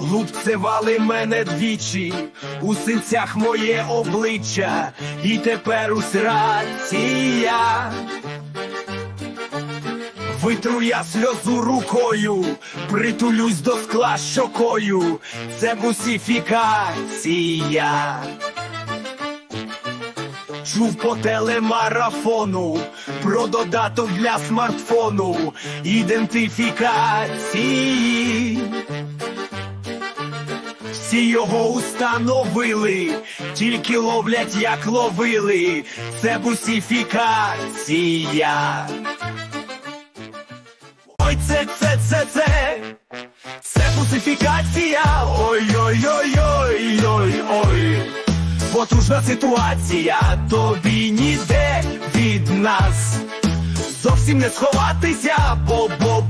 Лупцевали мене двічі, у синцях моє обличчя, і тепер у срація. Витру я сльозу рукою, притулюсь до скла щокою, це бусифікація. Чув по телемарафону про додаток для смартфону ідентифікації. Всі його установили, тільки ловлять, як ловили. Це бусифікація. Ой, це, це, це, це, це бусифікація. Ой-ой-ой-ой-ой-ой. Потужна ситуація, тобі ніде від нас. Зовсім не сховатися, бо, бо